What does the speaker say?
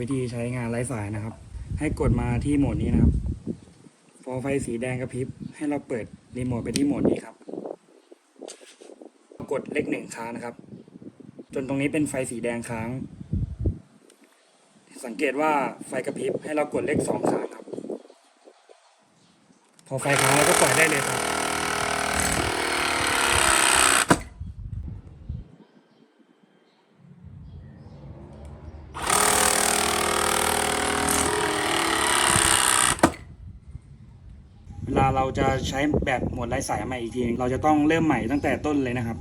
วิธีใช้งานไร้สายนะครับ ให้กดมาที่โหมดนี้นะครับพอไฟสีแดงกระพริบ ให้เราเปิดรีโมทไปที่โหมดนี้ครับ กดเลขหนึ่งค้างนะครับ จนตรงนี้เป็นไฟสีแดงค้าง สังเกตว่าไฟกระพริบให้เรากดเลขสองค้างครับ พอไฟค้างเราก็ปล่อยได้เลยครับ เวลาเราจะใช้แบบหมดไร้สายใหม่อีกทีนึงเราจะต้องเริ่มใหม่ตั้งแต่ต้นเลยนะครับ